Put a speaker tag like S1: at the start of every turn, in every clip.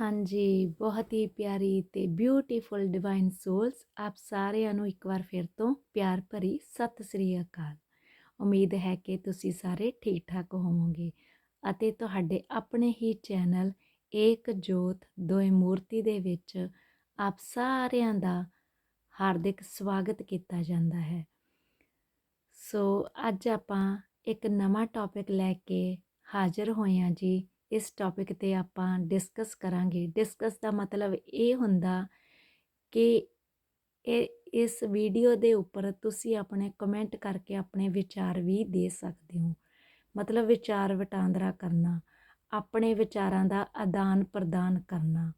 S1: ਹਾਂਜੀ, ਬਹੁਤ ਹੀ ਪਿਆਰੀ ਤੇ ਬਿਊਟੀਫੁਲ ਡਿਵਾਈਨ ਸੋਲਸ ਆਪ ਸਾਰਿਆਂ ਨੂੰ ਇੱਕ ਵਾਰ ਫਿਰ ਤੋਂ ਪਿਆਰ ਭਰੀ ਸਤਿ ਸ੍ਰੀ ਅਕਾਲ। ਉਮੀਦ ਹੈ ਕਿ ਤੁਸੀਂ ਸਾਰੇ ਠੀਕ ਠਾਕ ਹੋਵੋਗੇ ਅਤੇ ਤੁਹਾਡੇ ਆਪਣੇ ਹੀ ਚੈਨਲ ਏਕ ਜੋਤ ਦੋਏ ਮੂਰਤੀ ਦੇ ਵਿੱਚ ਆਪ ਸਾਰਿਆਂ ਦਾ ਹਾਰਦਿਕ ਸਵਾਗਤ ਕੀਤਾ ਜਾਂਦਾ ਹੈ। ਸੋ ਅੱਜ ਆਪਾਂ ਇੱਕ ਨਵਾਂ ਟੌਪਿਕ ਲੈ ਕੇ ਹਾਜ਼ਰ ਹੋਏ ਹਾਂ ਜੀ। ਇਸ ਟੌਪਿਕ ਤੇ ਆਪਾਂ ਡਿਸਕਸ ਕਰਾਂਗੇ। ਡਿਸਕਸ ਦਾ ਮਤਲਬ ਇਹ ਹੁੰਦਾ ਕਿ ਇਹ, ਇਸ ਵੀਡੀਓ ਦੇ ਉੱਪਰ ਤੁਸੀਂ ਆਪਣੇ ਕਮੈਂਟ ਕਰਕੇ ਆਪਣੇ ਵਿਚਾਰ ਵੀ ਦੇ ਸਕਦੇ ਹੋ। ਮਤਲਬ ਵਿਚਾਰ ਵਟਾਂਦਰਾ ਕਰਨਾ, ਆਪਣੇ ਵਿਚਾਰਾਂ ਦਾ ਆਦਾਨ ਪ੍ਰਦਾਨ ਕਰਨਾ।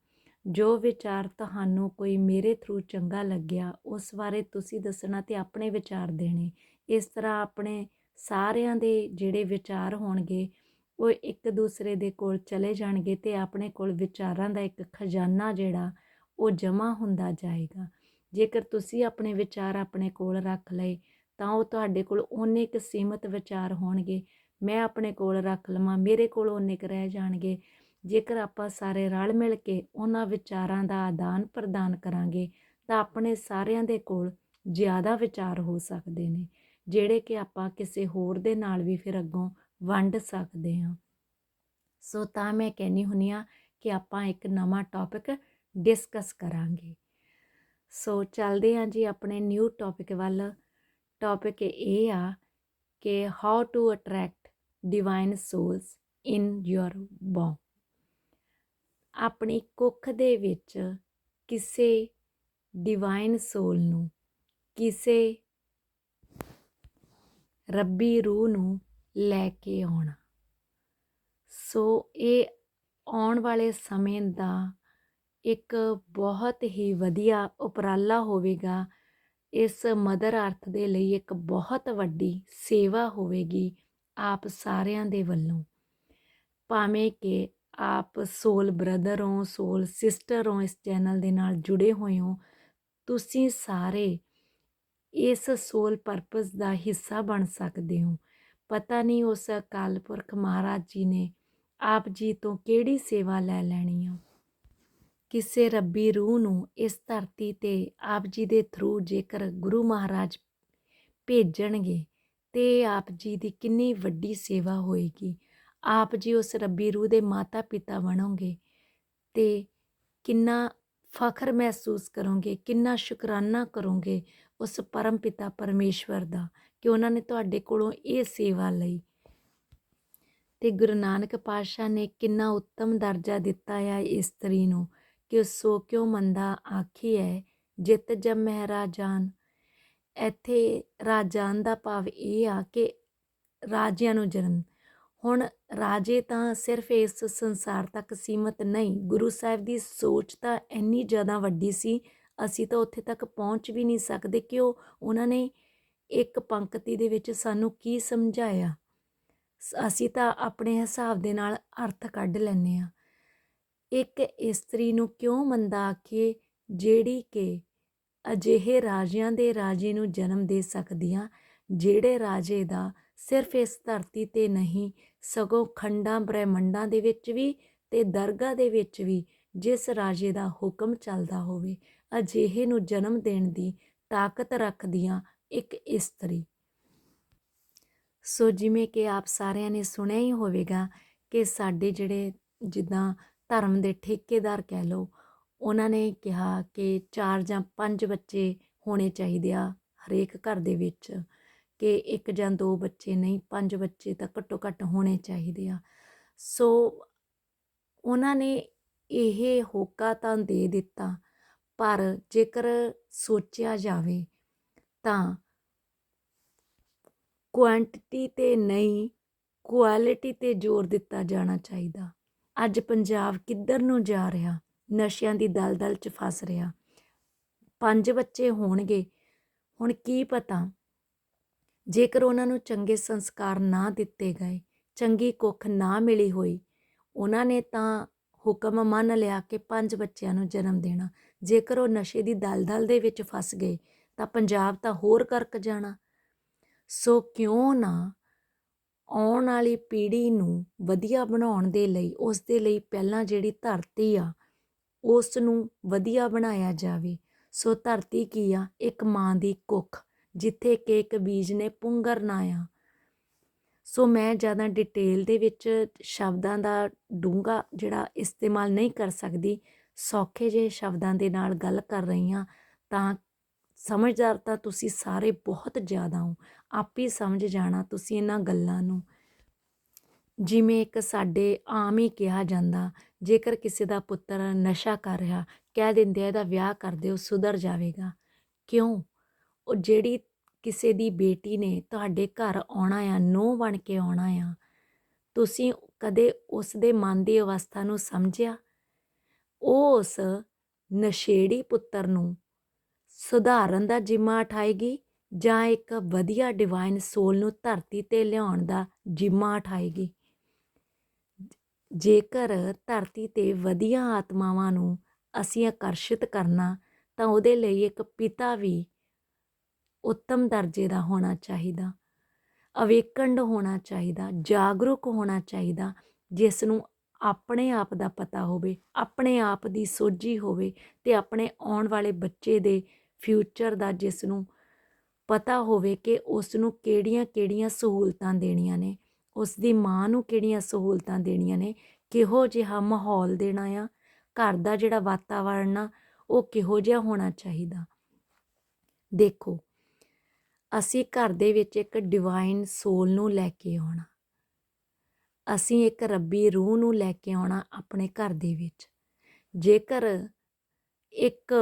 S1: ਜੋ ਵਿਚਾਰ ਤੁਹਾਨੂੰ ਕੋਈ ਮੇਰੇ ਥਰੂ ਚੰਗਾ ਲੱਗਿਆ, ਉਸ ਬਾਰੇ ਤੁਸੀਂ ਦੱਸਣਾ ਤੇ ਆਪਣੇ ਵਿਚਾਰ ਦੇਣੇ। ਇਸ ਤਰ੍ਹਾਂ ਆਪਣੇ ਸਾਰਿਆਂ ਦੇ ਜਿਹੜੇ ਵਿਚਾਰ ਹੋਣਗੇ ਉਹ ਇੱਕ ਦੂਸਰੇ ਦੇ ਕੋਲ ਚਲੇ ਜਾਣਗੇ ਤੇ ਆਪਣੇ ਕੋਲ ਵਿਚਾਰਾਂ ਦਾ ਇੱਕ ਖਜ਼ਾਨਾ ਜਿਹੜਾ ਉਹ ਜਮ੍ਹਾਂ ਹੁੰਦਾ ਜਾਏਗਾ। ਜੇਕਰ ਤੁਸੀਂ ਆਪਣੇ ਵਿਚਾਰ ਆਪਣੇ ਕੋਲ ਰੱਖ ਲਏ, ਤਾਂ ਉਹ ਤੁਹਾਡੇ ਕੋਲ ਓਨੇ ਕੁ ਸੀਮਤ ਵਿਚਾਰ ਹੋਣਗੇ। ਮੈਂ ਆਪਣੇ ਕੋਲ ਰੱਖ ਲਵਾਂ, ਮੇਰੇ ਕੋਲ ਓਨੇ ਕੁ ਰਹਿ ਜਾਣਗੇ। ਜੇਕਰ ਆਪਾਂ ਸਾਰੇ ਰਲ ਮਿਲ ਕੇ ਉਹਨਾਂ ਵਿਚਾਰਾਂ ਦਾ ਆਦਾਨ ਪ੍ਰਦਾਨ ਕਰਾਂਗੇ, ਤਾਂ ਆਪਣੇ ਸਾਰਿਆਂ ਦੇ ਕੋਲ ਜ਼ਿਆਦਾ ਵਿਚਾਰ ਹੋ ਸਕਦੇ ਨੇ, ਜਿਹੜੇ ਕਿ ਆਪਾਂ ਕਿਸੇ ਹੋਰ ਦੇ ਨਾਲ ਵੀ ਫਿਰ ਅੱਗੋਂ ਵੰਡ ਸਕਦੇ ਹਾਂ। ਸੋ ਤਾਂ ਮੈਂ ਕਹਿੰਨੀ ਹੁੰਨੀ ਆ ਕਿ ਆਪਾਂ ਇੱਕ ਨਵਾਂ ਟੌਪਿਕ ਡਿਸਕਸ ਕਰਾਂਗੇ। ਸੋ ਚੱਲਦੇ ਹਾਂ ਜੀ ਆਪਣੇ ਨਿਊ ਟੌਪਿਕ ਵੱਲ। ਟੌਪਿਕ ਇਹ ਆ ਕਿ how to attract divine souls in your bone ਆਪਣੀ ਕੁੱਖ ਦੇ ਵਿੱਚ ਕਿਸੇ ਡਿਵਾਈਨ ਸੋਲ ਨੂੰ, ਕਿਸੇ ਰੱਬੀ ਰੂਹ ਨੂੰ ਲੈ ਕੇ ਆਉਣਾ। ਸੋ ਇਹ ਆਉਣ ਵਾਲੇ ਸਮੇਂ ਦਾ ਇੱਕ ਬਹੁਤ ਹੀ ਵਧੀਆ ਉਪਰਾਲਾ ਹੋਵੇਗਾ। ਇਸ ਮਦਰ ਅਰਥ ਦੇ ਲਈ ਇੱਕ ਬਹੁਤ ਵੱਡੀ ਸੇਵਾ ਹੋਵੇਗੀ ਆਪ ਸਾਰਿਆਂ ਦੇ ਵੱਲੋਂ। ਭਾਵੇਂ ਕਿ ਆਪ ਸੋਲ ਬ੍ਰਦਰ ਹੋ, ਸੋਲ ਸਿਸਟਰ ਹੋ ਇਸ ਚੈਨਲ ਦੇ ਨਾਲ ਜੁੜੇ ਹੋਏ ਹੋ, ਤੁਸੀਂ ਸਾਰੇ ਇਸ ਸੋਲ ਪਰਪਸ ਦਾ ਹਿੱਸਾ ਬਣ ਸਕਦੇ ਹੋ। ਪਤਾ ਨਹੀਂ ਉਸ ਅਕਾਲ ਪੁਰਖ ਮਹਾਰਾਜ ਜੀ ਨੇ ਆਪ ਜੀ ਤੋਂ ਕਿਹੜੀ ਸੇਵਾ ਲੈ ਲੈਣੀ ਆ। ਕਿਸੇ ਰੱਬੀ ਰੂਹ ਨੂੰ ਇਸ ਧਰਤੀ ਤੇ ਆਪ ਜੀ ਦੇ ਥਰੂ ਜੇਕਰ ਗੁਰੂ ਮਹਾਰਾਜ ਭੇਜਣਗੇ ਤੇ ਆਪ ਜੀ ਦੀ ਕਿੰਨੀ ਵੱਡੀ ਸੇਵਾ ਹੋਏਗੀ। ਆਪ ਜੀ ਉਸ ਰੱਬੀ ਰੂਹ ਦੇ ਮਾਤਾ ਪਿਤਾ ਬਣੋਗੇ ਤੇ ਕਿੰਨਾ ਫਖਰ ਮਹਿਸੂਸ ਕਰੋਗੇ, ਕਿੰਨਾ ਸ਼ੁਕਰਾਨਾ ਕਰੋਗੇ ਉਸ ਪਰਮ ਪਿਤਾ ਪਰਮੇਸ਼ਵਰ ਦਾ ਕਿ ਉਹਨਾਂ ਨੇ ਤੁਹਾਡੇ ਕੋਲੋਂ ਇਹ ਸੇਵਾ ਲਈ। ਤੇ ਗੁਰੂ ਨਾਨਕ ਪਾਤਸ਼ਾਹ ਨੇ ਕਿੰਨਾ ਉੱਤਮ ਦਰਜਾ ਦਿੱਤਾ ਹੈ ਇਸਤਰੀ ਨੂੰ ਕਿ ਸੋ ਕਿਉ ਮੰਦਾ ਆਖੀ ਹੈ ਜਿਤ ਜਮਹਿ ਰਾਜਾਨ। ਇੱਥੇ ਰਾਜਾਨ ਦਾ ਭਾਵ ਇਹ ਆ ਕਿ ਰਾਜਿਆਂ ਨੂੰ ਜਨਮ ਹੁਣ ਰਾਜੇ ਤਾਂ ਸਿਰਫ ਇਸ ਸੰਸਾਰ ਤੱਕ ਸੀਮਤ ਨਹੀਂ, ਗੁਰੂ ਸਾਹਿਬ ਦੀ ਸੋਚ ਤਾਂ ਇੰਨੀ ਜ਼ਿਆਦਾ ਵੱਡੀ ਸੀ, ਅਸੀਂ ਤਾਂ ਉੱਥੇ ਤੱਕ ਪਹੁੰਚ ਵੀ ਨਹੀਂ ਸਕਦੇ ਕਿ ਉਹ ਉਹਨਾਂ ਨੇ ਇੱਕ ਪੰਕਤੀ ਦੇ ਵਿੱਚ ਸਾਨੂੰ ਕੀ ਸਮਝਾਇਆ? ਅਸੀਂ ਤਾਂ ਆਪਣੇ ਹਿਸਾਬ ਦੇ ਨਾਲ ਅਰਥ ਕੱਢ ਲੈਂਦੇ ਆ ਇੱਕ ਇਸਤਰੀ ਨੂੰ ਕਿਉਂ ਮੰਦਾ ਆਖੀਏ, ਜਿਹੜੀ ਕਿ ਅਜਿਹੇ ਰਾਜਿਆਂ ਦੇ ਰਾਜੇ ਨੂੰ ਜਨਮ ਦੇ ਸਕਦੀਆਂ ਜਿਹੜੇ ਰਾਜੇ ਦਾ ਸਿਰਫ ਇਸ ਧਰਤੀ ਤੇ ਨਹੀਂ ਸਗੋਂ ਖੰਡਾਂ ਬ੍ਰਹਿਮੰਡਾਂ ਦੇ ਵਿੱਚ ਵੀ ਤੇ ਦਰਗਾਹ ਦੇ ਵਿੱਚ ਵੀ ਜਿਸ ਰਾਜੇ ਦਾ ਹੁਕਮ ਚੱਲਦਾ ਹੋਵੇ, ਅਜਿਹੇ ਨੂੰ ਜਨਮ ਦੇਣ ਦੀ ਤਾਕਤ ਰੱਖਦੀਆਂ ਇੱਕ ਇਸਤਰੀ। ਸੋ ਜਿਵੇਂ ਕਿ ਆਪ ਸਾਰਿਆਂ ਨੇ ਸੁਣਿਆ ਹੀ ਹੋਵੇਗਾ ਕਿ ਸਾਡੇ ਜਿਹੜੇ ਜਿੱਦਾਂ ਧਰਮ ਦੇ ਠੇਕੇਦਾਰ ਕਹਿ ਲਓ, ਉਹਨਾਂ ਨੇ ਕਿਹਾ ਕਿ ਚਾਰ ਜਾਂ ਪੰਜ ਬੱਚੇ ਹੋਣੇ ਚਾਹੀਦੇ ਆ ਹਰੇਕ ਘਰ ਦੇ ਵਿੱਚ। ਕਿ ਇੱਕ ਜਾਂ ਦੋ ਬੱਚੇ ਨਹੀਂ, ਪੰਜ ਬੱਚੇ ਤਾਂ ਘੱਟੋ ਘੱਟ ਹੋਣੇ ਚਾਹੀਦੇ ਆ। ਸੋ ਉਹਨਾਂ ਨੇ ਇਹ ਹੋਕਾ ਤਾਂ ਦੇ ਦਿੱਤਾ, ਪਰ ਜੇਕਰ ਸੋਚਿਆ ਜਾਵੇ ਤਾਂ ਕੁਆਂਟੀਟੀ ਤੇ ਨਹੀਂ, ਕੁਆਲਿਟੀ ਤੇ ਜ਼ੋਰ ਦਿੱਤਾ ਜਾਣਾ ਚਾਹੀਦਾ। ਅੱਜ ਪੰਜਾਬ ਕਿੱਧਰ ਨੂੰ ਜਾ ਰਿਹਾ? ਨਸ਼ਿਆਂ ਦੀ ਦਲਦਲ 'ਚ ਫਸ ਰਿਹਾ। ਪੰਜ ਬੱਚੇ ਹੋਣਗੇ। ਹੁਣ ਕੀ ਪਤਾ? ਜੇਕਰ ਉਹਨਾਂ ਨੂੰ ਚੰਗੇ ਸੰਸਕਾਰ ਨਾ ਦਿੱਤੇ ਗਏ, ਚੰਗੀ ਕੁੱਖ ਨਾ ਮਿਲੀ ਹੋਈ, ਉਹਨਾਂ ਨੇ ਤਾਂ ਹੁਕਮ ਮੰਨ ਲਿਆ ਕਿ ਪੰਜ ਬੱਚਿਆਂ ਨੂੰ ਜਨਮ ਦੇਣਾ। ਜੇਕਰ ਉਹ ਨਸ਼ੇ ਦੀ ਦਲਦਲ ਦੇ ਵਿੱਚ ਫਸ ਗਏ, ਤਾਂ ਪੰਜਾਬ ਤਾਂ ਹੋਰ ਕਰਕ ਜਾਣਾ। ਸੋ ਕਿਉਂ ਨਾ ਆਉਣ ਵਾਲੀ ਪੀੜ੍ਹੀ ਨੂੰ ਵਧੀਆ ਬਣਾਉਣ ਦੇ ਲਈ, ਉਸ ਦੇ ਲਈ ਪਹਿਲਾਂ ਜਿਹੜੀ ਧਰਤੀ ਆ, ਉਸ ਨੂੰ ਵਧੀਆ ਬਣਾਇਆ ਜਾਵੇ। ਸੋ ਧਰਤੀ ਕੀ ਆ? ਇੱਕ ਮਾਂ ਦੀ ਕੁੱਖ। ਜਿੱਥੇ ਕਿ ਇੱਕ ਬੀਜ ਨੇ ਪੁੰਗਰ ਆ ਸੋ ਮੈਂ ਜ਼ਿਆਦਾ ਡਿਟੇਲ ਦੇ ਵਿੱਚ ਸ਼ਬਦਾਂ ਦਾ ਡੂੰਘਾ ਜਿਹੜਾ ਇਸਤੇਮਾਲ ਨਹੀਂ ਕਰ ਸਕਦੀ, ਸੌਖੇ ਜਿਹੇ ਸ਼ਬਦਾਂ ਦੇ ਨਾਲ ਗੱਲ ਕਰ ਰਹੀ ਹਾਂ, ਤਾਂ ਸਮਝਦਾਰ ਤਾਂ ਤੁਸੀਂ ਸਾਰੇ ਬਹੁਤ ਜ਼ਿਆਦਾ ਹੋ। ਆਪ ਹੀ ਸਮਝ ਜਾਣਾ ਤੁਸੀਂ ਇਹਨਾਂ ਗੱਲਾਂ ਨੂੰ। ਜਿਵੇਂ ਇੱਕ ਸਾਡੇ ਆਮ ਹੀ ਕਿਹਾ ਜਾਂਦਾ, ਜੇਕਰ ਕਿਸੇ ਦਾ ਪੁੱਤਰ ਨਸ਼ਾ ਕਰ ਰਿਹਾ, ਕਹਿ ਦਿੰਦੇ ਆ, ਇਹਦਾ ਵਿਆਹ ਕਰ ਦਿਓ, ਸੁਧਰ ਜਾਵੇਗਾ। ਕਿਉਂ? ਉਹ ਜਿਹੜੀ ਕਿਸੇ ਦੀ ਬੇਟੀ ਨੇ ਤੁਹਾਡੇ ਘਰ ਆਉਣਾ ਆ ਨੋ ਬਣ ਕੇ ਆਉਣਾ ਆ, ਤੁਸੀਂ ਕਦੇ ਉਸ ਦੇ ਮਨ ਦੀ ਅਵਸਥਾ ਨੂੰ ਸਮਝਿਆ? ਉਹ ਉਸ ਨਸ਼ੇੜੀ ਪੁੱਤਰ ਨੂੰ ਸੁਧਾਰਨ ਦਾ ਜਿੰਮਾ ਉਠਾਏਗੀ ਜਾਂ ਇੱਕ ਵਧੀਆ ਡਿਵਾਈਨ ਸੋਲ ਨੂੰ ਧਰਤੀ ਤੇ ਲਿਆਉਣ ਦਾ ਜਿੰਮਾ ਉਠਾਏਗੀ? ਜੇਕਰ ਧਰਤੀ ਤੇ ਵਧੀਆ ਆਤਮਾਵਾਂ ਨੂੰ ਅਸੀਂ ਆਕਰਸ਼ਿਤ ਕਰਨਾ ਤਾਂ ਉਹਦੇ ਲਈ ਇੱਕ ਪਿਤਾ ਵੀ ਉੱਤਮ ਦਰਜੇ ਦਾ ਹੋਣਾ ਚਾਹੀਦਾ, ਅਵੇਕੰਡ ਹੋਣਾ ਚਾਹੀਦਾ, ਜਾਗਰੂਕ ਹੋਣਾ ਚਾਹੀਦਾ, ਜਿਸ ਨੂੰ ਆਪਣੇ ਆਪ ਦਾ ਪਤਾ ਹੋਵੇ, ਆਪਣੇ ਆਪ ਦੀ ਸੋਝੀ ਹੋਵੇ ਤੇ ਆਪਣੇ ਆਉਣ ਵਾਲੇ ਬੱਚੇ ਦੇ ਫਿਊਚਰ ਦਾ ਜਿਸ ਨੂੰ ਪਤਾ ਹੋਵੇ ਕਿ ਉਸ ਨੂੰ ਕਿਹੜੀਆਂ-ਕਿਹੜੀਆਂ ਸਹੂਲਤਾਂ ਦੇਣੀਆਂ ਨੇ, ਉਸ ਦੀ ਮਾਂ ਨੂੰ ਕਿਹੜੀਆਂ ਸਹੂਲਤਾਂ ਦੇਣੀਆਂ ਨੇ, ਕਿਹੋ ਜਿਹਾ ਮਾਹੌਲ ਦੇਣਾ ਆ, ਘਰ ਦਾ ਜਿਹੜਾ ਵਾਤਾਵਰਣ ਆ, ਉਹ ਕਿਹੋ ਜਿਹਾ ਹੋਣਾ ਚਾਹੀਦਾ। ਦੇਖੋ ਅਸੀਂ ਘਰ ਦੇ ਵਿੱਚ ਇੱਕ ਡਿਵਾਈਨ ਸੋਲ ਨੂੰ ਲੈ ਕੇ ਆਉਣਾ। ਅਸੀਂ ਇੱਕ ਰੱਬੀ ਰੂਹ ਨੂੰ ਲੈ ਕੇ ਆਉਣਾ ਆਪਣੇ ਘਰ ਦੇ ਵਿੱਚ। ਜੇਕਰ ਇੱਕ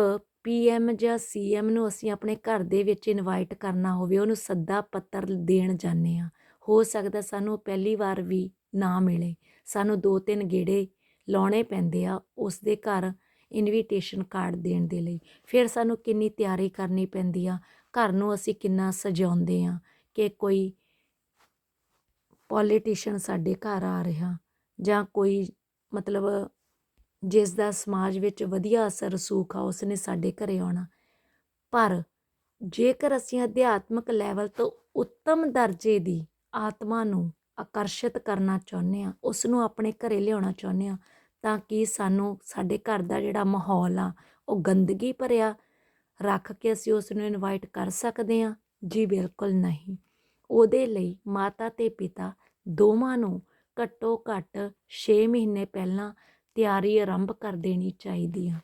S1: ਪੀਐਮ ਜਾਂ ਸੀਐਮ ਨੂੰ ਅਸੀਂ ਆਪਣੇ ਘਰ ਦੇ ਵਿੱਚ ਇਨਵਾਈਟ ਕਰਨਾ ਹੋਵੇ, ਉਹਨੂੰ ਸੱਦਾ ਪੱਤਰ ਦੇਣ ਜਾਂਦੇ ਆ ਹੋ ਸਕਦਾ ਸਾਨੂੰ ਪਹਿਲੀ ਵਾਰ ਵੀ ਨਾ ਮਿਲੇ। ਸਾਨੂੰ ਦੋ ਤਿੰਨ ਗੇੜੇ ਲਾਉਣੇ ਪੈਂਦੇ ਆ, ਉਸ ਦੇ ਘਰ ਇਨਵੀਟੇਸ਼ਨ ਕਾਰਡ ਦੇਣ ਦੇ ਲਈ। ਫਿਰ ਸਾਨੂੰ ਕਿੰਨੀ ਤਿਆਰੀ ਕਰਨੀ ਪੈਂਦੀ ਆ, ਘਰ ਨੂੰ ਅਸੀਂ ਕਿੰਨਾ ਸਜਾਉਂਦੇ ਆ ਕਿ ਕੋਈ ਪੋਲੀਟੀਸ਼ੀਅਨ ਸਾਡੇ ਘਰ ਆ ਰਿਹਾ ਜਾਂ ਕੋਈ ਮਤਲਬ ਜਿਸ ਦਾ ਸਮਾਜ ਵਿੱਚ ਵਧੀਆ ਅਸਰ ਰਸੂਖ ਆ, ਉਸਨੇ ਸਾਡੇ ਘਰੇ ਆਉਣਾ। ਪਰ ਜੇਕਰ ਅਸੀਂ ਅਧਿਆਤਮਕ ਲੈਵਲ ਤੋਂ ਉੱਤਮ ਦਰਜੇ ਦੀ ਆਤਮਾ ਨੂੰ ਆਕਰਸ਼ਿਤ ਕਰਨਾ ਚਾਹੁੰਦੇ ਆ ਉਸ ਨੂੰ ਆਪਣੇ ਘਰੇ ਲਿਆਉਣਾ ਚਾਹੁੰਦੇ ਆ ਤਾਂ ਕਿ ਸਾਨੂੰ, ਸਾਡੇ ਘਰ ਦਾ ਜਿਹੜਾ ਮਾਹੌਲ ਆ, ਉਹ ਗੰਦਗੀ ਭਰਿਆ ਰੱਖ ਕੇ ਅਸੀਂ ਉਸ ਨੂੰ ਇਨਵਾਈਟ ਕਰ ਸਕਦੇ ਹਾਂ। ਜੀ ਬਿਲਕੁਲ ਨਹੀਂ। ਉਹਦੇ ਲਈ ਮਾਤਾ ਤੇ ਪਿਤਾ ਦੋਵਾਂ ਨੂੰ ਘੱਟੋ ਘੱਟ 6 ਮਹੀਨੇ ਪਹਿਲਾਂ ਤਿਆਰੀ ਆਰੰਭ ਕਰ ਦੇਣੀ ਚਾਹੀਦੀ ਆ।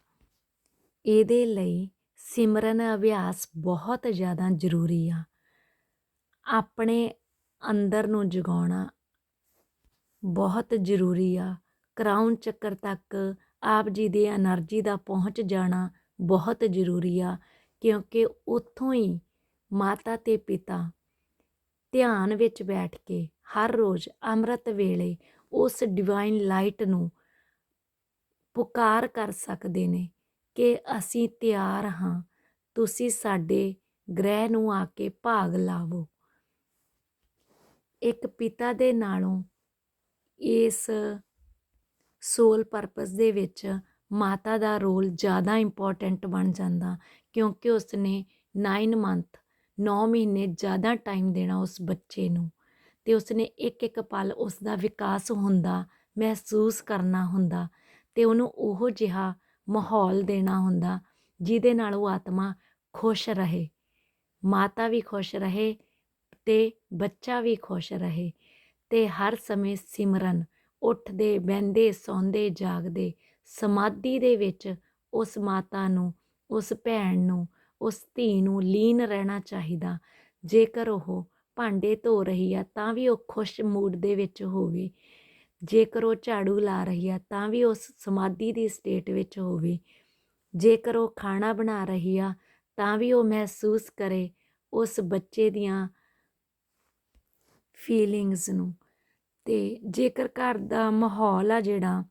S1: ਇਹਦੇ ਲਈ ਸਿਮਰਨ ਅਭਿਆਸ ਬਹੁਤ ਜ਼ਿਆਦਾ ਜ਼ਰੂਰੀ ਆ। ਆਪਣੇ ਅੰਦਰ ਨੂੰ ਜਗਾਉਣਾ ਬਹੁਤ ਜ਼ਰੂਰੀ ਆ। ਕਰਾਊਨ ਚੱਕਰ ਤੱਕ ਆਪ ਜੀ ਦੀ એનર્ਜੀ ਦਾ ਪਹੁੰਚ ਜਾਣਾ ਬਹੁਤ ਜ਼ਰੂਰੀ ਆ, ਕਿਉਂਕਿ ਉੱਥੋਂ ਹੀ ਮਾਤਾ ਤੇ ਪਿਤਾ ਧਿਆਨ ਵਿੱਚ ਬੈਠ ਕੇ ਹਰ ਰੋਜ਼ ਅੰਮ੍ਰਿਤ ਵੇਲੇ ਉਸ ਡਿਵਾਈਨ ਲਾਈਟ ਨੂੰ ਪੁਕਾਰ ਕਰ ਸਕਦੇ ਨੇ ਕਿ ਅਸੀਂ ਤਿਆਰ ਹਾਂ, ਤੁਸੀਂ ਸਾਡੇ ਗ੍ਰਹਿ ਨੂੰ ਆ ਕੇ ਭਾਗ ਲਾਵੋ। ਇੱਕ ਪਿਤਾ ਦੇ ਨਾਲੋਂ ਇਸ ਸੋਲ ਪਰਪਸ ਦੇ ਵਿੱਚ ਮਾਤਾ ਦਾ ਰੋਲ ਜ਼ਿਆਦਾ ਇੰਪੋਰਟੈਂਟ ਬਣ ਜਾਂਦਾ ਕਿਉਂਕਿ ਉਸਨੇ 9 ਮੰਥ 9 ਮਹੀਨੇ ਜ਼ਿਆਦਾ ਟਾਈਮ ਦੇਣਾ ਉਸ ਬੱਚੇ ਨੂੰ ਤੇ ਉਸਨੇ ਇੱਕ ਇੱਕ ਪਲ ਉਸ ਦਾ ਵਿਕਾਸ ਹੁੰਦਾ, ਮਹਿਸੂਸ ਕਰਨਾ ਹੁੰਦਾ ਤੇ ਉਹਨੂੰ ਉਹ ਜਿਹਾ ਮਾਹੌਲ ਦੇਣਾ ਹੁੰਦਾ ਜਿਹਦੇ ਨਾਲ ਉਹ ਆਤਮਾ ਖੁਸ਼ ਰਹੇ, ਮਾਤਾ ਵੀ ਖੁਸ਼ ਰਹੇ ਤੇ ਬੱਚਾ ਵੀ ਖੁਸ਼ ਰਹੇ ਤੇ ਹਰ ਸਮੇਂ ਸਿਮਰਨ ਉੱਠਦੇ, ਬਹਿੰਦੇ, ਸੌਂਦੇ, ਜਾਗਦੇ, ਸਮਾਧੀ ਦੇ ਵਿੱਚ ਉਸ ਮਾਤਾ ਨੂੰ, ਉਸ ਭੈਣ ਨੂੰ, ਉਸ ਧੀ ਨੂੰ ਲੀਨ ਰਹਿਣਾ ਚਾਹੀਦਾ। ਜੇਕਰ ਉਹ ਭਾਂਡੇ ਧੋ ਰਹੀ ਆ, ਤਾਂ ਵੀ ਉਹ ਖੁਸ਼ ਮੂਡ ਦੇ ਵਿੱਚ ਹੋਵੇ। ਜੇਕਰ ਉਹ ਝਾੜੂ ਲਾ ਰਹੀ ਆ, ਤਾਂ ਵੀ ਉਸ ਸਮਾਧੀ ਦੀ ਸਟੇਟ ਵਿੱਚ ਹੋਵੇ। ਜੇਕਰ ਉਹ ਖਾਣਾ ਬਣਾ ਰਹੀ ਆ, ਤਾਂ ਵੀ ਉਹ ਮਹਿਸੂਸ ਕਰੇ ਉਸ ਬੱਚੇ ਦੀਆਂ ਫੀਲਿੰਗਸ ਨੂੰ। ਤੇ ਜੇਕਰ ਘਰ ਦਾ ਮਾਹੌਲ ਆ ਜਿਹੜਾ,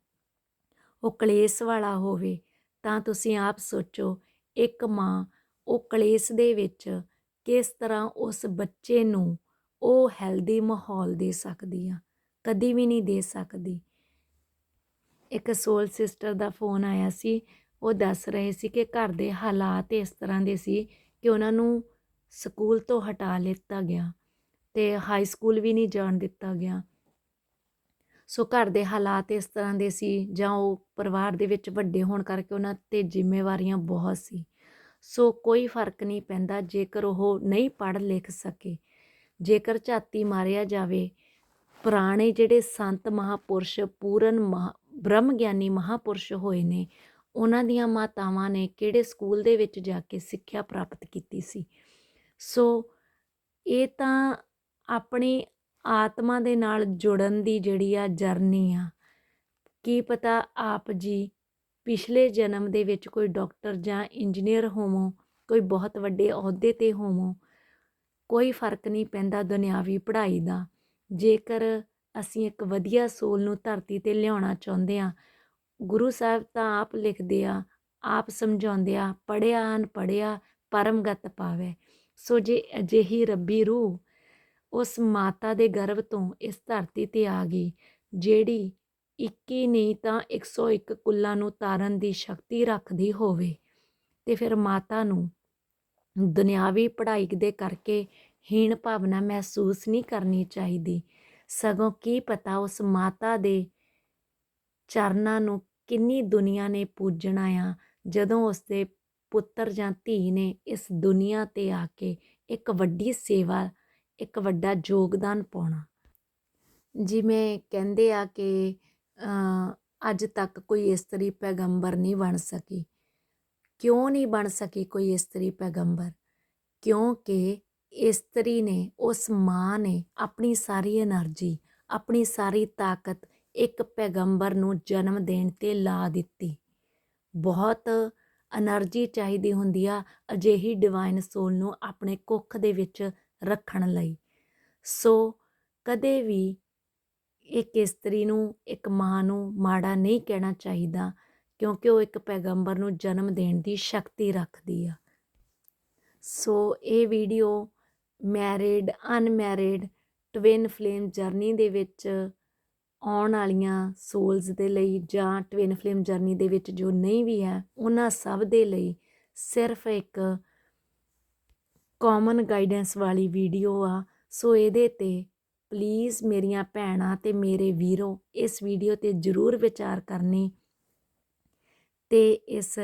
S1: ਉਹ ਕਲੇਸ਼ ਵਾਲਾ ਹੋਵੇ, ਤਾਂ ਤੁਸੀਂ ਆਪ ਸੋਚੋ, ਇੱਕ ਮਾਂ ਉਹ ਕਲੇਸ਼ ਦੇ ਵਿੱਚ ਕਿਸ ਤਰ੍ਹਾਂ ਉਸ ਬੱਚੇ ਨੂੰ ਉਹ ਹੈਲਦੀ ਮਾਹੌਲ ਦੇ ਸਕਦੀ ਆ? ਕਦੀ ਵੀ ਨਹੀਂ ਦੇ ਸਕਦੀ। ਇੱਕ ਸੋਲ ਸਿਸਟਰ ਦਾ ਫੋਨ ਆਇਆ ਸੀ, ਉਹ ਦੱਸ ਰਹੇ ਸੀ ਕਿ ਘਰ ਦੇ ਹਾਲਾਤ ਇਸ ਤਰ੍ਹਾਂ ਦੇ ਸੀ ਕਿ ਉਹਨਾਂ ਨੂੰ ਸਕੂਲ ਤੋਂ ਹਟਾ ਲਿੱਤਾ ਗਿਆ ਤੇ ਹਾਈ ਸਕੂਲ ਵੀ ਨਹੀਂ ਜਾਣ ਦਿੱਤਾ ਗਿਆ। ਸੋ ਘਰ ਦੇ ਹਾਲਾਤ ਇਸ ਤਰ੍ਹਾਂ ਦੇ ਸੀ ਜਾਂ ਉਹ ਪਰਿਵਾਰ ਦੇ ਵਿੱਚ ਵੱਡੇ ਹੋਣ ਕਰਕੇ ਉਹਨਾਂ 'ਤੇ ਜ਼ਿੰਮੇਵਾਰੀਆਂ ਬਹੁਤ ਸੀ। ਸੋ ਕੋਈ ਫ਼ਰਕ ਨਹੀਂ ਪੈਂਦਾ ਜੇਕਰ ਉਹ ਨਹੀਂ ਪੜ੍ਹ ਲਿਖ ਸਕੇ। ਜੇਕਰ ਝਾਤੀ ਮਾਰਿਆ ਜਾਵੇ, ਪੁਰਾਣੇ ਜਿਹੜੇ ਸੰਤ ਮਹਾਪੁਰਸ਼, ਪੂਰਨ ਮਹਾ ਬ੍ਰਹਮ ਗਿਆਨੀ ਮਹਾਪੁਰਸ਼ ਹੋਏ ਨੇ, ਉਹਨਾਂ ਦੀਆਂ ਮਾਤਾਵਾਂ ਨੇ ਕਿਹੜੇ ਸਕੂਲ ਦੇ ਵਿੱਚ ਜਾ ਕੇ ਸਿੱਖਿਆ ਪ੍ਰਾਪਤ ਕੀਤੀ ਸੀ। ਸੋ ਇਹ ਤਾਂ ਆਪਣੇ ਆਤਮਾ ਦੇ ਨਾਲ ਜੁੜਨ ਦੀ ਜਿਹੜੀ ਆ ਜਰਨੀ ਆ। ਕੀ ਪਤਾ ਆਪ ਜੀ ਪਿਛਲੇ ਜਨਮ ਦੇ ਵਿੱਚ ਕੋਈ ਡਾਕਟਰ ਜਾਂ ਇੰਜੀਨੀਅਰ ਹੋਵੋ, ਕੋਈ ਬਹੁਤ ਵੱਡੇ ਅਹੁਦੇ ਤੇ ਹੋਵੋ, ਕੋਈ ਫ਼ਰਕ ਨਹੀਂ ਪੈਂਦਾ ਦੁਨਿਆਵੀ ਪੜ੍ਹਾਈ ਦਾ। ਜੇਕਰ ਅਸੀਂ ਇੱਕ ਵਧੀਆ ਸੋਲ ਨੂੰ ਧਰਤੀ ਤੇ ਲਿਆਉਣਾ ਚਾਹੁੰਦੇ ਆ, ਗੁਰੂ ਸਾਹਿਬ ਤਾਂ ਆਪ ਲਿਖਦੇ ਆ, ਆਪ ਸਮਝਾਉਂਦੇ ਆ ਪੜਿਆ ਅਨ ਪੜਿਆ ਪਰਮਗਤ ਪਾਵੇ। ਸੋ ਜੇ ਅਜਿਹੀ ਰੱਬੀ ਰੂਹ ਉਸ ਮਾਤਾ ਦੇ ਗਰਭ ਤੋਂ ਇਸ ਧਰਤੀ ਤੇ ਆ ਗਈ, ਜਿਹੜੀ 21 ਨਹੀਂ ਤਾਂ 101 ਕੁੱਲਾਂ ਨੂੰ ਤਾਰਨ ਦੀ ਸ਼ਕਤੀ ਰੱਖਦੀ ਹੋਵੇ। ਤੇ ਫਿਰ ਮਾਤਾ ਨੂੰ ਦੁਨਿਆਵੀ ਪੜ੍ਹਾਈ ਦੇ ਕਰਕੇ ਹੀਣ ਭਾਵਨਾ ਮਹਿਸੂਸ ਨਹੀਂ ਕਰਨੀ ਚਾਹੀਦੀ। ਸਗੋਂ ਕੀ ਪਤਾ ਉਸ ਮਾਤਾ ਦੇ ਚਰਨਾਂ ਨੂੰ ਕਿੰਨੀ ਦੁਨੀਆ ਨੇ ਪੂਜਣਾ ਆ, ਜਦੋਂ ਉਸਦੇ ਪੁੱਤਰ ਜਾਂ ਧੀ ਨੇ ਇਸ ਦੁਨੀਆ ਤੇ ਆ ਕੇ ਇੱਕ ਵੱਡੀ ਸੇਵਾ ਇੱਕ ਵੱਡਾ ਯੋਗਦਾਨ ਪਾਉਣਾ। ਜਿਵੇਂ ਕਹਿੰਦੇ ਆ ਕਿ ਅੱਜ ਤੱਕ ਕੋਈ ਇਸਤਰੀ ਪੈਗੰਬਰ ਨਹੀਂ ਬਣ ਸਕੀ। ਕਿਉਂ ਨਹੀਂ ਬਣ ਸਕੀ ਕੋਈ ਇਸਤਰੀ ਪੈਗੰਬਰ? ਕਿਉਂਕਿ ਇਸਤਰੀ ਨੇ, ਉਸ ਮਾਂ ਨੇ ਆਪਣੀ ਸਾਰੀ એનર્ਜੀ, ਆਪਣੀ ਸਾਰੀ ਤਾਕਤ ਇੱਕ ਪੈਗੰਬਰ ਨੂੰ ਜਨਮ ਦੇਣ ਤੇ ਲਾ ਦਿੱਤੀ। ਬਹੁਤ એનર્ਜੀ ਚਾਹੀਦੀ ਹੁੰਦੀ ਆ, ਅਜਿਹੀ ਡਿਵਾਈਨ ਸੋਲ ਨੂੰ ਆਪਣੇ ਕੁੱਖ ਦੇ ਵਿੱਚ ਰੱਖਣ ਲਈ। ਸੋ ਕਦੇ ਵੀ ਇੱਕ ਇਸਤਰੀ ਨੂੰ, ਇੱਕ ਮਾਂ ਨੂੰ ਮਾੜਾ ਨਹੀਂ ਕਹਿਣਾ ਚਾਹੀਦਾ, ਕਿਉਂਕਿ ਉਹ ਇੱਕ ਪੈਗੰਬਰ ਨੂੰ ਜਨਮ ਦੇਣ ਦੀ ਸ਼ਕਤੀ ਰੱਖਦੀ ਆ। ਸੋ ਇਹ video married, unmarried twin flame journey ਦੇ ਵਿੱਚ ਆਉਣ ਵਾਲੀਆਂ ਸੋਲਸ ਦੇ ਲਈ ਜਾਂ ਟਵਿਨ ਫਲੇਮ ਜਰਨੀ ਦੇ ਵਿੱਚ ਜੋ ਨਹੀਂ ਵੀ ਹੈ, ਉਹਨਾਂ ਸਭ ਦੇ ਲਈ ਸਿਰਫ ਇੱਕ ਕਾਮਨ ਗਾਈਡੈਂਸ ਵਾਲੀ ਵੀਡੀਓ ਆ। ਸੋ ਇਹਦੇ ਤੇ ਪਲੀਜ਼ ਮੇਰੀਆਂ ਭੈਣਾਂ ਤੇ ਮੇਰੇ ਵੀਰੋ, ਇਸ ਵੀਡੀਓ ਤੇ ਜਰੂਰ ਵਿਚਾਰ ਕਰਨੀ ਤੇ ਇਸ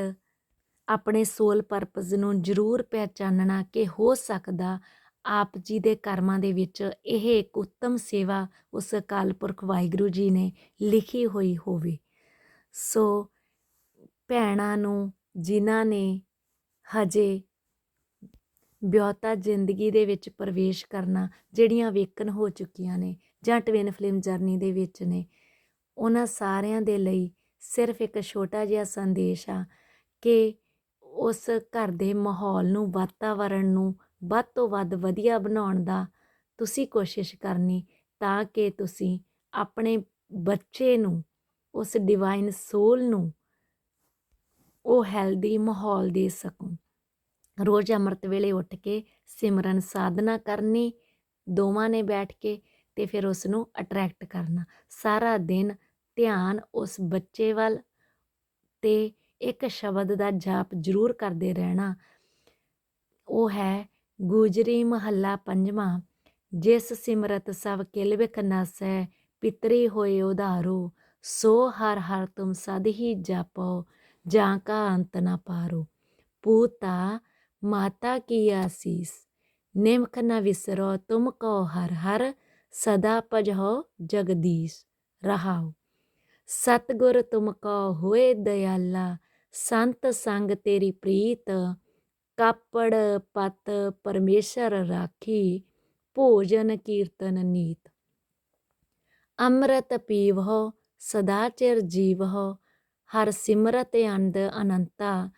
S1: ਆਪਣੇ ਸੋਲ ਪਰਪਸ ਨੂੰ ਜਰੂਰ ਪਹਿਚਾਨਣਾ ਕਿ ਹੋ ਸਕਦਾ ਆਪ ਜੀ ਦੇ ਕਰਮਾਂ ਦੇ ਵਿੱਚ ਇਹ ਇੱਕ ਉੱਤਮ ਸੇਵਾ ਉਸ ਅਕਾਲ ਪੁਰਖ ਵਾਹਿਗੁਰੂ ਜੀ ਨੇ ਲਿਖੀ ਹੋਈ ਹੋਵੇ। ਸੋ ਭੈਣਾਂ ਨੂੰ, ਜਿਨ੍ਹਾਂ ਨੇ ਹਜੇ ਵਿਆਹਤਾ ਜ਼ਿੰਦਗੀ ਦੇ ਵਿੱਚ ਪ੍ਰਵੇਸ਼ ਕਰਨਾ ਜਿਹੜੀਆਂ ਵੇਕਨ ਹੋ ਚੁੱਕੀਆਂ ਨੇ ਜਾਂ ਟਵਿਨ ਫਿਲਮ ਜਰਨੀ ਦੇ ਵਿੱਚ ਨੇ, ਉਹਨਾਂ ਸਾਰਿਆਂ ਦੇ ਲਈ ਸਿਰਫ ਇੱਕ ਛੋਟਾ ਜਿਹਾ ਸੰਦੇਸ਼ ਆ ਕਿ ਉਸ ਘਰ ਦੇ ਮਾਹੌਲ ਨੂੰ, ਵਾਤਾਵਰਣ ਨੂੰ ਵੱਧ ਤੋਂ ਵੱਧ ਵਧੀਆ ਬਣਾਉਣ ਦਾ ਤੁਸੀਂ ਕੋਸ਼ਿਸ਼ ਕਰਨੀ ਤਾਂ ਕਿ ਤੁਸੀਂ ਆਪਣੇ ਬੱਚੇ ਨੂੰ, ਉਸ ਡਿਵਾਈਨ ਸੋਲ ਨੂੰ ਉਹ ਹੈਲਦੀ ਮਾਹੌਲ ਦੇ ਸਕੋ। ਰੋਜ਼ ਅੰਮ੍ਰਿਤ ਵੇਲੇ ਉੱਠ ਕੇ ਸਿਮਰਨ ਸਾਧਨਾ ਕਰਨੀ, ਦੋਵਾਂ ਨੇ ਬੈਠ ਕੇ ਤੇ ਫਿਰ ਉਸ ਨੂੰ ਅਟਰੈਕਟ ਕਰਨਾ। ਸਾਰਾ ਦਿਨ ਧਿਆਨ ਉਸ ਬੱਚੇ ਵੱਲ ਤੇ ਇੱਕ ਸ਼ਬਦ ਦਾ ਜਾਪ ਜ਼ਰੂਰ ਕਰਦੇ ਰਹਿਣਾ। ਉਹ ਹੈ ਗੁਜਰੀ ਮਹੱਲਾ ਪੰਜਵਾਂ, ਜਿਸ ਸਿਮਰਤ ਸਭ ਕਿਲ ਵਿਖ ਨਸੈ, ਪਿਤਰੀ ਹੋਏ ਉਧਾਰੋ, ਸੋ ਹਰ ਹਰ ਤੁਮ ਸਦ ਹੀ ਜਾਪੋ, ਜਾਂ ਕਾ ਅੰਤ ਨਾ ਪਾਰੋ। ਪੂਤਾ ਮਾਤਾ ਕੀ ਆਸੀਸ। ਨਿਮਖ ਨ ਵਿਸਰੋ, ਤੁਮ ਕੋ ਹਰ ਹਰ, ਸਦਾ ਭਜੋ ਜਗਦੀਸ਼ ਰਹਾਓ ਸਤਗੁਰ ਤੁਮ ਕੋ ਹੋਏ ਦਇਆਲਾ ਸੰਤ ਸੰਗ ਤੇਰੀ ਪ੍ਰੀਤ, ਕਾਪੜ ਪਤ ਪਰਮੇਸ਼ਰ ਰਾਖੀ, ਭੋਜਨ ਕੀਰਤਨ ਨੀਤ। ਅੰਮ੍ਰਿਤ ਪੀਵਹੁ, ਸਦਾ ਚਿਰ ਜੀਵਹੁ, ਹਰ ਸਿਮਰਤ ਅੰਦ ਅਨੰਤਾ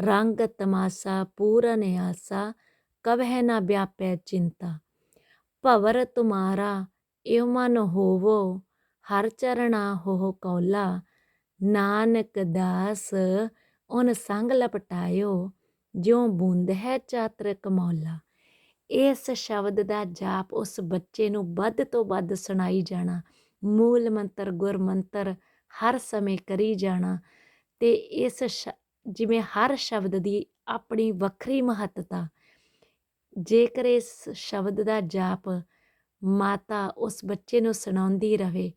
S1: ਰੰਗ ਤਮਾਸਾ, ਪੂਰਨ ਆਸਾ ਕਬਹਿ ਨਾ ਵਿਆਪੈ ਚਿੰਤਾ। ਭਵਰ ਤੁਮਾਰਾ ਇਵ ਮਨ ਹੋਵੋ, ਹਰ ਚਰਣਾ ਹੋ ਕੌਲਾ। ਨਾਨਕ ਦਾਸ, ਉਨ ਸੰਗ ਲਪਟਾਇਓ, ਜਿਉ ਬੂੰਦ ਹੈ ਚਾਤਰ ਕਮੌਲਾ। ਇਸ ਸ਼ਬਦ ਦਾ ਜਾਪ ਉਸ ਬੱਚੇ ਨੂੰ ਵੱਧ ਤੋਂ ਵੱਧ ਸੁਣਾਈ ਜਾਣਾ। ਮੂਲ ਮੰਤਰ, ਗੁਰ ਮੰਤਰ ਹਰ ਸਮੇਂ ਕਰੀ ਜਾਣਾ। ਤੇ ਇਸ ਜਿਵੇਂ ਹਰ ਸ਼ਬਦ ਦੀ ਆਪਣੀ ਵੱਖਰੀ ਮਹੱਤਤਾ। ਜੇਕਰ ਇਸ ਸ਼ਬਦ ਦਾ ਜਾਪ ਮਾਤਾ ਉਸ ਬੱਚੇ ਨੂੰ ਸੁਣਾਉਂਦੀ ਰਹੇ,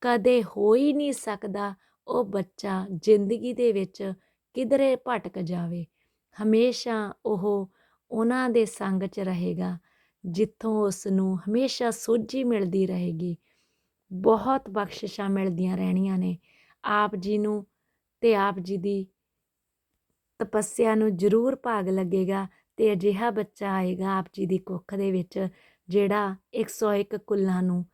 S1: ਕਦੇ ਹੋ ਹੀ ਨਹੀਂ ਸਕਦਾ ਉਹ ਬੱਚਾ ਜ਼ਿੰਦਗੀ ਦੇ ਵਿੱਚ ਕਿਧਰੇ ਭਟਕ ਜਾਵੇ। ਹਮੇਸ਼ਾ ਉਹ ਉਹਨਾਂ ਦੇ ਸੰਗ 'ਚ ਰਹੇਗਾ, ਜਿੱਥੋਂ ਉਸ ਨੂੰ ਹਮੇਸ਼ਾ ਸੋਝੀ ਮਿਲਦੀ ਰਹੇਗੀ। ਬਹੁਤ ਬਖਸ਼ਿਸ਼ਾਂ ਮਿਲਦੀਆਂ ਰਹਿਣੀਆਂ ਨੇ। ਆਪ ਜੀ ਨੂੰ ਤੇ ਆਪ ਜੀ ਦੀ ਤਪੱਸਿਆ ਨੂੰ ਜ਼ਰੂਰ ਭਾਗ ਲੱਗੇਗਾ ਤੇ ਅਜਿਹਾ ਬੱਚਾ ਆਏਗਾ ਆਪ ਜੀ ਦੀ ਕੁੱਖ ਦੇ ਵਿੱਚ, ਜਿਹੜਾ 101 ਕੁੱਲਾਂ ਨੂੰ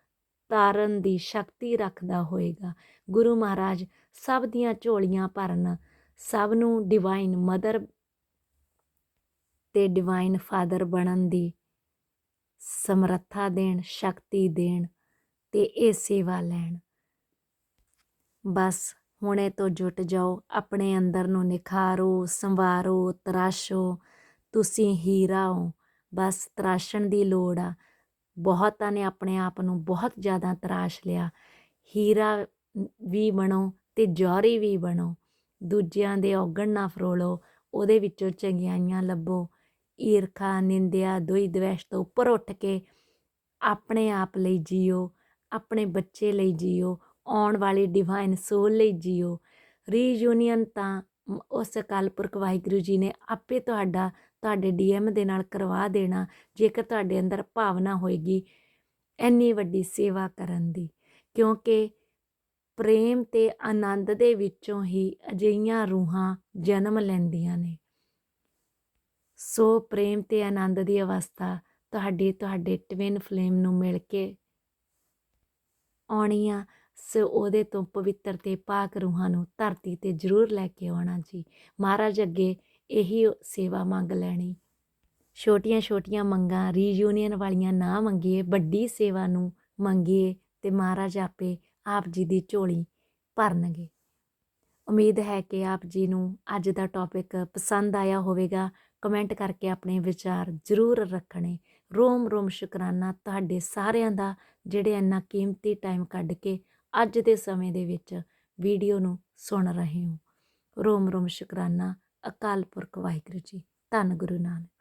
S1: ਤਾਰਨ ਦੀ ਸ਼ਕਤੀ ਰੱਖਦਾ ਹੋਏਗਾ। ਗੁਰੂ ਮਹਾਰਾਜ ਸਭ ਦੀਆਂ ਝੋਲੀਆਂ ਭਰਨ, ਸਭ ਨੂੰ ਡਿਵਾਈਨ ਮਦਰ ਤੇ ਡਿਵਾਈਨ ਫਾਦਰ ਬਣਨ ਦੀ ਸਮਰੱਥਾ ਦੇਣ, ਸ਼ਕਤੀ ਦੇਣ ਤੇ ਇਹ ਸੇਵਾ ਲੈਣ। ਬਸ ਹੁਣੇ ਤੋਂ ਜੁਟ ਜਾਓ, ਆਪਣੇ ਅੰਦਰ ਨੂੰ ਨਿਖਾਰੋ, ਸੰਵਾਰੋ, ਤਰਾਸ਼ੋ। ਤੁਸੀਂ ਹੀਰਾ ਹੋ, ਬਸ ਤਰਾਸ਼ਣ ਦੀ ਲੋੜ ਆ। ਬਹੁਤਾਂ ਨੇ ਆਪਣੇ ਆਪ ਨੂੰ ਬਹੁਤ ਜ਼ਿਆਦਾ ਤਰਾਸ਼ ਲਿਆ। ਹੀਰਾ ਵੀ ਬਣੋ ਤੇ ਜੌਹਰੀ ਵੀ ਬਣੋ। ਦੂਜਿਆਂ ਦੇ ਔਗਣ ਨਾ ਫਰੋਲੋ, ਉਹਦੇ ਵਿੱਚੋਂ ਚੰਗਿਆਈਆਂ ਲੱਭੋ। ਈਰਖਾ, ਨਿੰਦਿਆ, ਦੁਈ ਦਵੈਸ਼ ਤੋਂ ਉੱਪਰ ਉੱਠ ਕੇ ਆਪਣੇ ਆਪ ਲਈ ਜੀਓ, ਆਪਣੇ ਬੱਚੇ ਲਈ ਜੀਓ। ਆਉਣ ਵਾਲੀ ਡਿਵਾਈਨ ਸੋਲ ਲਈ ਜੀਓ। ਰੀਯੂਨੀਅਨ ਤਾਂ ਉਸ ਅਕਾਲ ਪੁਰਖ ਵਾਹਿਗੁਰੂ ਜੀ ਨੇ ਆਪੇ ਤੁਹਾਡਾ, ਤੁਹਾਡੇ ਡੀਐਮ ਦੇ ਨਾਲ ਕਰਵਾ ਦੇਣਾ, ਜੇਕਰ ਤੁਹਾਡੇ ਅੰਦਰ ਭਾਵਨਾ ਹੋਏਗੀ ਇੰਨੀ ਵੱਡੀ ਸੇਵਾ ਕਰਨ ਦੀ। ਕਿਉਂਕਿ ਪ੍ਰੇਮ ਤੇ ਆਨੰਦ ਦੇ ਵਿੱਚੋਂ ਹੀ ਅਜਿਹੀਆਂ ਰੂਹਾਂ ਜਨਮ ਲੈਂਦੀਆਂ ਨੇ। ਸੋ ਪ੍ਰੇਮ ਤੇ ਆਨੰਦ ਦੀ ਅਵਸਥਾ ਤੁਹਾਡੀ, ਤੁਹਾਡੇ ਟਵਿਨ ਫਲੇਮ ਨੂੰ ਮਿਲ ਕੇ ਆਉਣੀਆਂ ਸੋ ਉਹਦੇ ਤੋਂ ਪਵਿੱਤਰ ਤੇ ਪਾਕ ਰੂਹਾਂ ਨੂੰ ਧਰਤੀ ਤੇ ਜ਼ਰੂਰ ਲੈ ਕੇ ਆਉਣਾ ਜੀ। ਮਹਾਰਾਜ ਅੱਗੇ ਇਹੀ ਸੇਵਾ ਮੰਗ ਲੈਣੀ। ਛੋਟੀਆਂ ਛੋਟੀਆਂ ਮੰਗਾਂ ਰੀਯੂਨੀਅਨ ਵਾਲੀਆਂ ਨਾ ਮੰਗੀਏ, ਵੱਡੀ ਸੇਵਾ ਨੂੰ ਮੰਗੀਏ ਤੇ ਮਹਾਰਾਜ ਆਪੇ ਆਪ ਜੀ ਦੀ ਝੋਲੀ ਭਰਨਗੇ। ਉਮੀਦ ਹੈ ਕਿ ਆਪ ਜੀ ਨੂੰ ਅੱਜ ਦਾ ਟੌਪਿਕ ਪਸੰਦ ਆਇਆ ਹੋਵੇਗਾ। ਕਮੈਂਟ ਕਰਕੇ ਆਪਣੇ ਵਿਚਾਰ ਜ਼ਰੂਰ ਰੱਖਣੇ। ਰੋਮ ਰੋਮ ਸ਼ੁਕਰਾਨਾ ਤੁਹਾਡੇ ਸਾਰਿਆਂ ਦਾ, ਜਿਹੜੇ ਇੰਨਾ ਕੀਮਤੀ ਟਾਈਮ ਕੱਢ ਕੇ ਅੱਜ ਦੇ ਸਮੇਂ ਦੇ ਵਿੱਚ ਵੀਡੀਓ ਨੂੰ ਸੁਣ ਰਹੇ ਹੋ। ਰੋਮ ਰੋਮ ਸ਼ੁਕਰਾਨਾ, ਅਕਾਲ ਪੁਰਖ ਵਾਹਿਗੁਰੂ ਜੀ, ਧੰਨ ਗੁਰੂ ਨਾਨਕ।